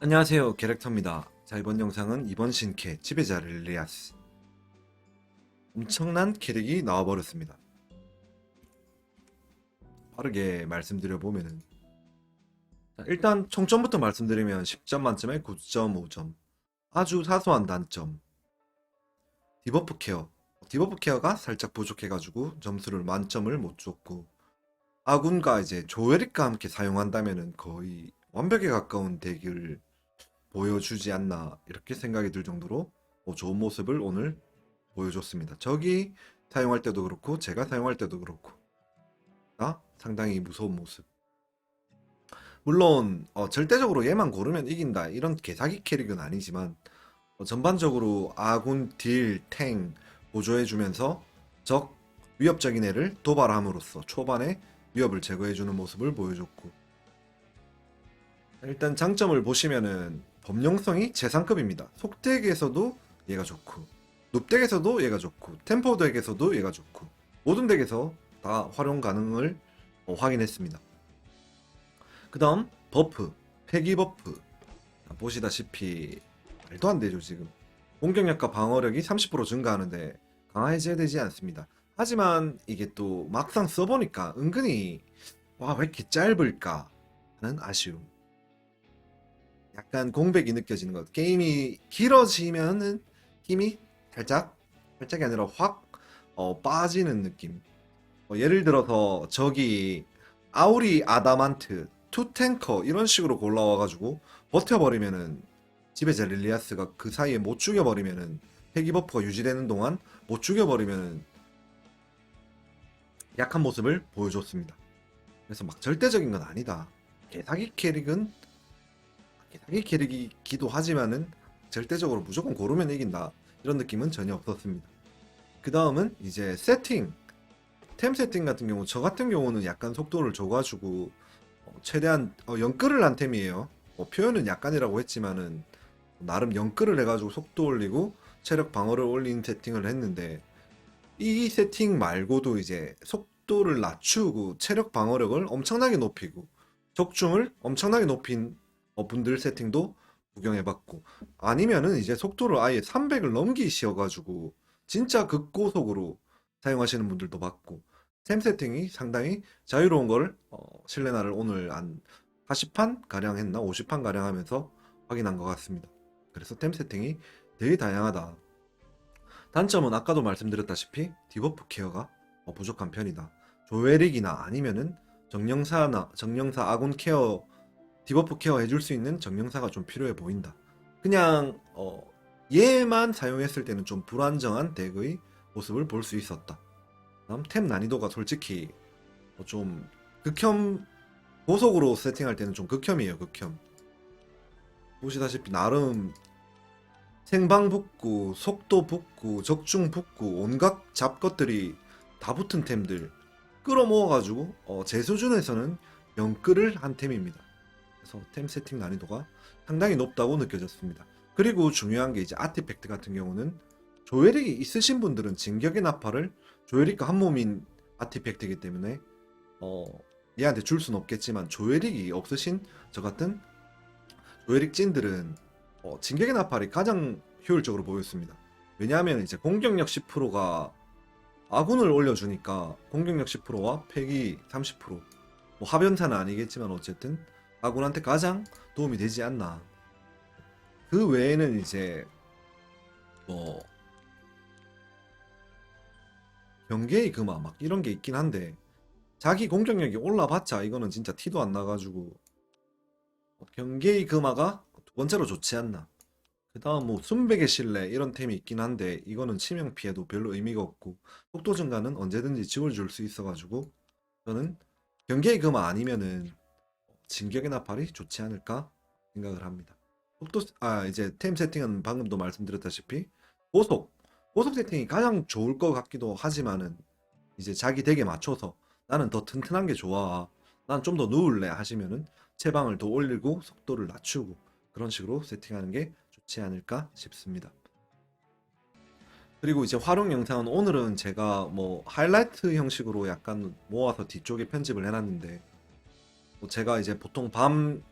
안녕하세요 게렉터입니다. 자 이번 영상은 이번 신캐 지배자 릴리아스. 엄청난 캐릭이 나와버렸습니다. 빠르게 말씀드려보면은. 자, 일단 총점부터 말씀드리면 10점 만점에 9.5점. 아주 사소한 단점. 디버프 케어. 디버프 케어가 살짝 부족해가지고 점수를 만점을 못 줬고 아군과 이제 조에릭과 함께 사용한다면은 거의 완벽에 가까운 덱을 보여주지 않나 이렇게 생각이 들 정도로 뭐 좋은 모습을 오늘 보여줬습니다. 적이 사용할 때도 그렇고 제가 사용할 때도 그렇고 아 상당히 무서운 모습. 물론 어, 절대적으로 얘만 고르면 이긴다 이런 개사기 캐릭은 아니지만 어, 전반적으로 아군 딜, 탱 보조해주면서 적 위협적인 애를 도발함으로써 초반에 위협을 제거해주는 모습을 보여줬고 일단 장점을 보시면은 범용성이 최상급입니다. 속덱에서도 얘가 좋고 눕덱에서도 얘가 좋고 템포 덱에서도 얘가 좋고 모든 덱에서 다 활용 가능을 어, 확인했습니다. 그 다음 버프 폐기 버프 자, 보시다시피 말도 안 되죠 지금 공격력과 방어력이 30% 증가하는데 강화해제되지 않습니다. 하지만 이게 또 막상 써보니까 은근히 와 왜 이렇게 짧을까 하는 아쉬움 약간 공백이 느껴지는 것. 게임이 길어지면은 힘이 살짝 살짝이 아니라 확 어, 빠지는 느낌. 어, 예를 들어서 저기 아우리 아다만트, 투탱커 이런 식으로 골라와가지고 버텨버리면은 지배자 릴리아스가 그 사이에 못 죽여버리면은 회기 버프가 유지되는 동안 못 죽여버리면은 약한 모습을 보여줬습니다. 그래서 막 절대적인 건 아니다. 개사기 캐릭은 사기 캐릭이기도 하지만은 절대적으로 무조건 고르면 이긴다 이런 느낌은 전혀 없었습니다. 그 다음은 이제 세팅 템 세팅 같은 경우 저 같은 경우는 약간 속도를 줘가지고 어, 최대한 어, 연끌을 한 템이에요. 뭐 표현은 약간이라고 했지만은 나름 연끌을 해가지고 속도 올리고 체력 방어를 올린 세팅을 했는데 이 세팅 말고도 이제 속도를 낮추고 체력 방어력을 엄청나게 높이고 적중을 엄청나게 높인 어, 분들 세팅도 구경해봤고 아니면은 이제 속도를 아예 300을 넘기시어가지고 진짜 극고속으로 사용하시는 분들도 봤고 템 세팅이 상당히 자유로운 걸 어, 실내나를 오늘 한 40판 가량 했나 50판 가량 하면서 확인한 것 같습니다. 그래서 템 세팅이 되게 다양하다. 단점은 아까도 말씀드렸다시피 디버프 케어가 어, 부족한 편이다. 조에릭이나 아니면은 정령사나 정령사 아군 케어 디버프 케어 해줄 수 있는 정령사가 좀 필요해 보인다. 그냥 어, 얘만 사용했을 때는 좀 불안정한 덱의 모습을 볼 수 있었다. 다음 템 난이도가 솔직히 어, 좀 극혐 고속으로 세팅할 때는 좀 극혐이에요. 극혐. 보시다시피 나름 생방 붙고 속도 붙고 적중 붙고 온갖 잡것들이 다 붙은 템들 끌어모아가지고 어, 제 수준에서는 영끌을 한 템입니다. 그래서 템 세팅 난이도가 상당히 높다고 느껴졌습니다. 그리고 중요한 게 이제 아티팩트 같은 경우는 조에릭이 있으신 분들은 진격의 나팔을 조에릭과 한 몸인 아티팩트이기 때문에 어, 얘한테 줄 수는 없겠지만 조에릭이 없으신 저 같은 조에릭 찐들은 어, 진격의 나팔이 가장 효율적으로 보였습니다. 왜냐하면 이제 공격력 10%가 아군을 올려주니까 공격력 10%와 폐기 30%뭐 하변사는 아니겠지만 어쨌든 아군한테 가장 도움이 되지 않나. 그 외에는 이제 뭐 경계의 금화 막 이런 게 있긴 한데 자기 공격력이 올라봤자 이거는 진짜 티도 안 나가지고 경계의 금화가 두 번째로 좋지 않나. 그 다음 뭐 순백의 신뢰 이런 템이 있긴 한데 이거는 치명 피해도 별로 의미가 없고 속도 증가는 언제든지 지워줄 수 있어가지고 저는 경계의 금화 아니면은 진격의 나팔이 좋지 않을까 생각을 합니다. 속도 아 이제 템 세팅은 방금도 말씀드렸다시피 고속 고속 세팅이 가장 좋을 것 같기도 하지만은 이제 자기 덱에 맞춰서 나는 더 튼튼한 게 좋아 난 좀 더 누울래 하시면은 체방을 더 올리고 속도를 낮추고 그런 식으로 세팅하는 게 좋지 않을까 싶습니다. 그리고 이제 활용 영상은 오늘은 제가 뭐 하이라이트 형식으로 약간 모아서 뒤쪽에 편집을 해놨는데 뭐 제가 이제 보통 밤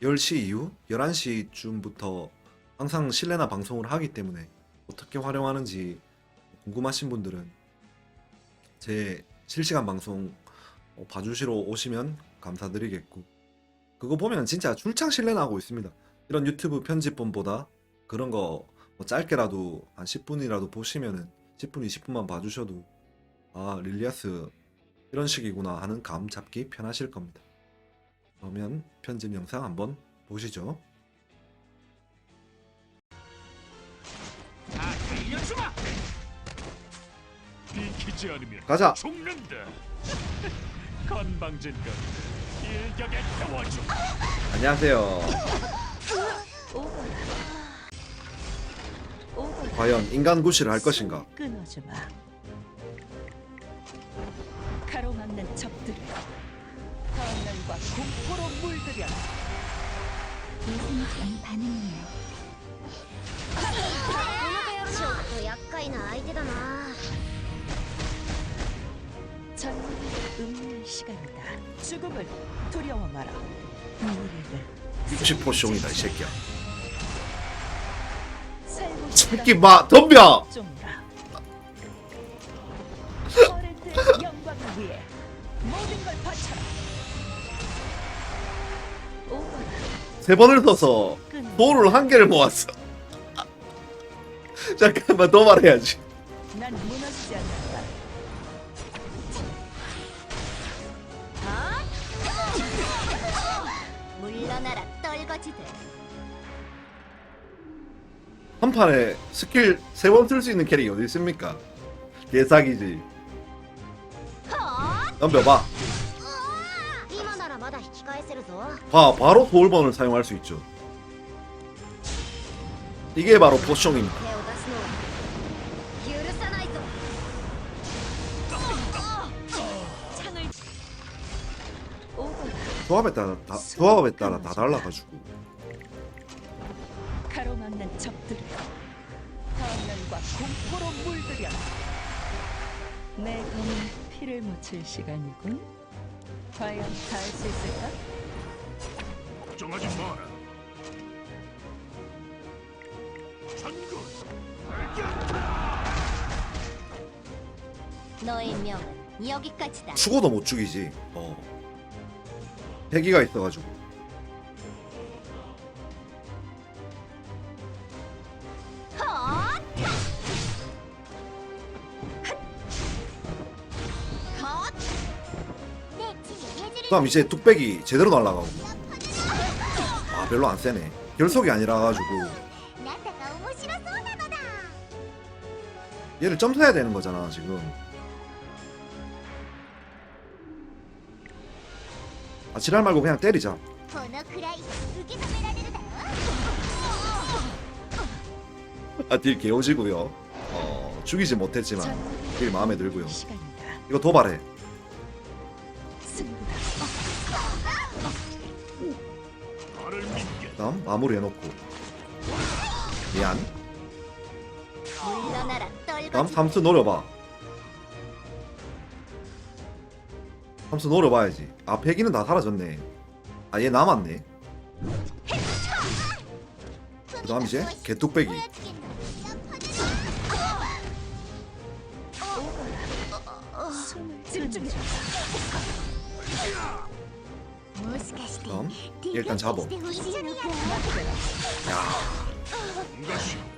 10시 이후 11시쯤부터 항상 실내나 방송을 하기 때문에 어떻게 활용하는지 궁금하신 분들은 제 실시간 방송 어, 봐주시러 오시면 감사드리겠고 그거 보면 진짜 출장 실내나 하고 있습니다. 이런 유튜브 편집본보다 그런 거 뭐 짧게라도 한 10분이라도 보시면은 10분, 20분만 봐주셔도 아 릴리아스 이런 식이구나 하는 감 잡기 편하실 겁니다. 그러면 편집 영상 한번 보시죠. 비키지 않으면 가자. 죽는다. 건방진 것들 일격에 태워줘. 안녕하세요. 과연 인간 구실을 할 것인가? 끊어주마. 가로막는 적들을 화면과 공포로 물들여 예상치 반응이야. ちょっと厄介な相手だな 전문을 읊는 시간이다. 죽음을 두려워 마라. 우리를 60포숑이다 이 새끼야. 살고 싶다. 새끼 마 덤벼. 좀라. 어른들의 영광을 위해 모든 걸 바쳐라. 오거라. 세 번을 써서. 돌을 한 개를 모았어. 잠깐만 더 말해야지. 난 한 판에 스킬 세 번 쓸 수 있는 캐릭이 어디 있습니까? 개사기지. 넘겨봐. 봐, 바로 돌번을 사용할 수 있죠. 이게 바로 포션입니다. 조합에 따라 다, 조합에 따라 다 달라가지고. 적들을 화면과 공포로 물들여 내 검은 피를 묻힐 시간이군 과연 다 할 수 있을까? 걱정하지 마라. 전군 너의 명은 여기까지다. 죽어도 못 죽이지. 어. 대기가 있어가지고. 그다음 이제 뚝배기 제대로 날라가고. 아 별로 안 세네. 결속이 아니라 가지고. 얘를 점프해야 되는 거잖아 지금. 아 지랄 말고 그냥 때리자. 아딜 개오지고요. 어 죽이지 못했지만 딜 마음에 들고요. 이거 도발해. 다음 마무리 해놓고. 미안. 다음 삼수 노려봐. 삼수 노려봐야지. 아 패기는 다 사라졌네. 아 얘 남았네. 그 다음 이제 개뚝배기. 그럼 일단 잡어. 야.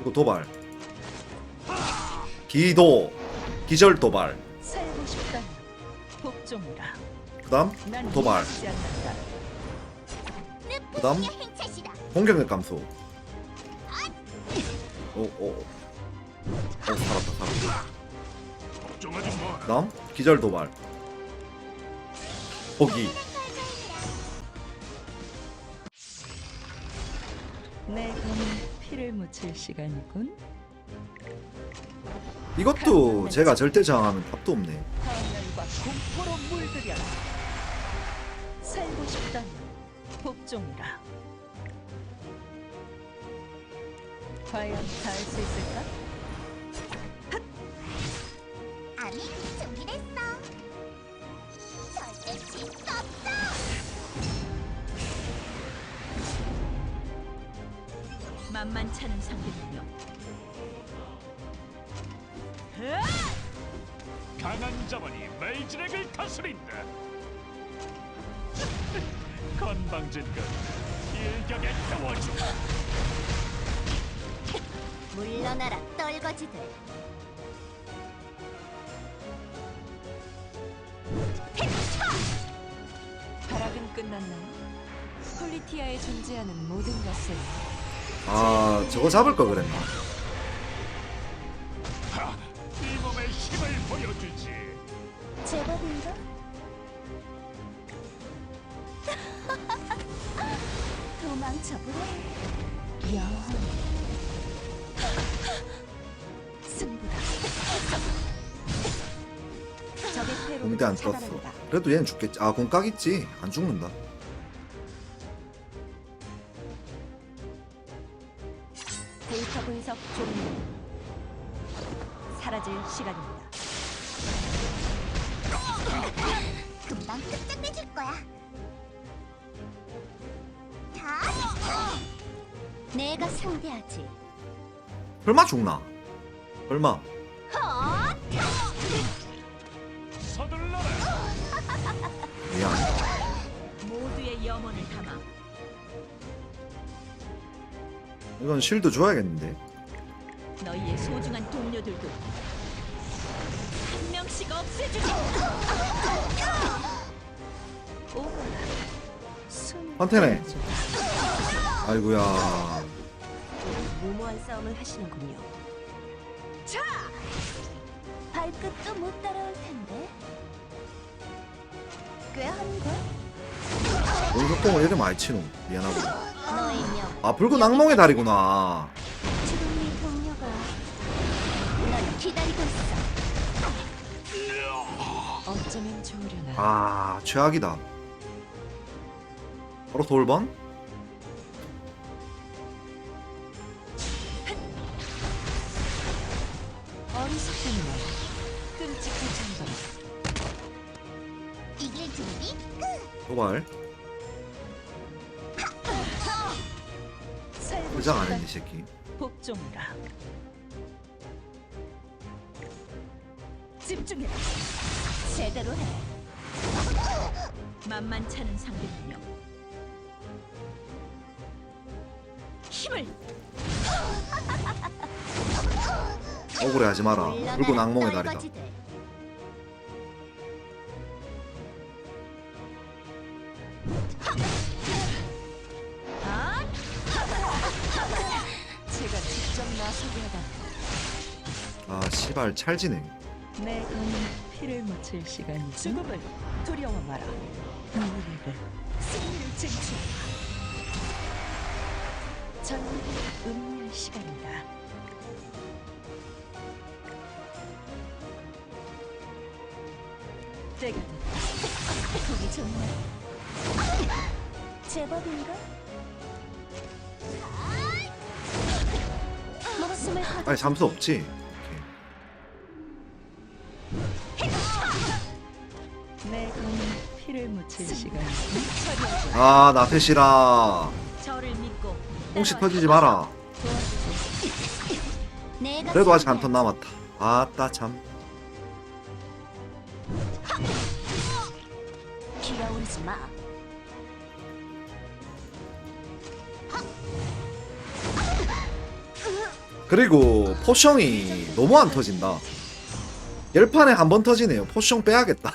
이거 도발. 기도. 기절 도발. 그다음 도발. 그다음 공격력 감소. 오 오. 오 살았다 살았다. 그다음 기절 도발. 포기. 피를 묻힐 시간이군. 이것도 제가 절대 저항하면 답도 없네. 공포로 물들여 살고 싶다면 복종이라. 과연 다 할 수 있을까? 아미 준비됐어 만만찮은 상대군요. 강한 자만이 멜진액을 다스린다. 건방진 것 일격에 태워주. 물러나라 떨거지들 발악은 끝났나요? 폴리티아에 존재하는 모든 것을 아 저거 잡을 걸 그랬나? 이 몸의 힘을 보여주지. 제법인가? 도망쳐보래 영원 승부다. 적의 패로 공대 안 떴어. 그래도 얘는 죽겠지. 아 공각 있지. 안 죽는다 이건 실드 줘야겠는데 너희의 소중한 동료들도 한 명씩 없애주지. 오거라. 숨을. 내줘. 아이고야 무모한 싸움을 하시는군요. 발끝도 못 따라올 텐데 꽤 한걸 연속공을 이렇게 많이 치노 미안하고 아 붉은 악몽의 달이구나. 아 최악이다. 바로 돌번? 도발 부장 안 했네 이 새끼 복종이라. 집중해라. 제대로 해 만만찮은 상대군요. 힘을 억울해 하지 마라 붉은 악몽의 떨거지들. 아 씨발 찰지네 내 검은 피를 묻힐 시간이 죽음을 두려워 마라. 우리를 승리를 쟁취. 전율을 음미할 시간이다. 때가 됐다. 보기 좋네. 제법인가? 목숨을 아니 잠수 없지 아 나태시라. 홍시. 터지지 마라. 그래도 아직 한. 턴 남았다. 아따 참. 기어오르지 마. 그리고 포션이 너무 안 터진다. 열판에 한 번 터지네요. 포션 빼야겠다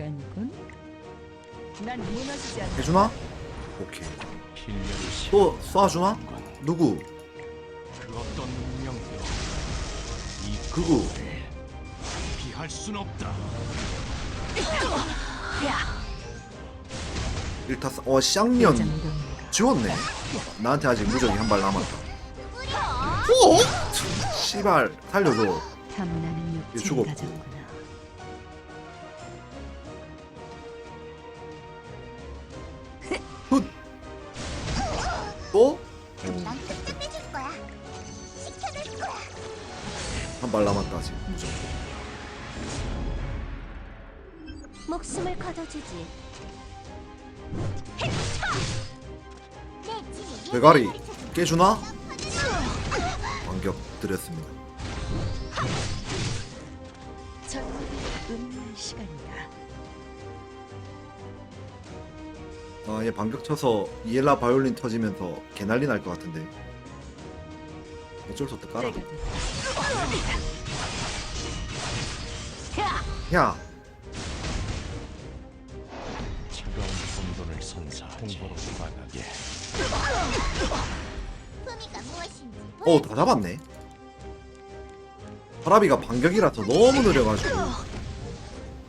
시간이군. 난 무너지지 않아. 해주나? 오케이 또 쏴주나? 누구? 그 어떤 운명도 이 그거 피할 순 없다. 일타 어 쌍년 지웠네 나한테 아직 무적이 한 발 남았다 오! 씨발 살려줘 탐나는 얘 육체를 죽었고. 가졌구나. 거둬주지 대가리 깨주나? 반격 드렸습니다 시간이다. 아 얘 반격 쳐서 이엘라 바이올린 터지면서 개난리 날 것 같은데 어쩔 수 없다 깔아. 야 선사하지. 홍보로 나가게 어, 다 잡았네. 파라비가 반격이라서 너무 느려가지고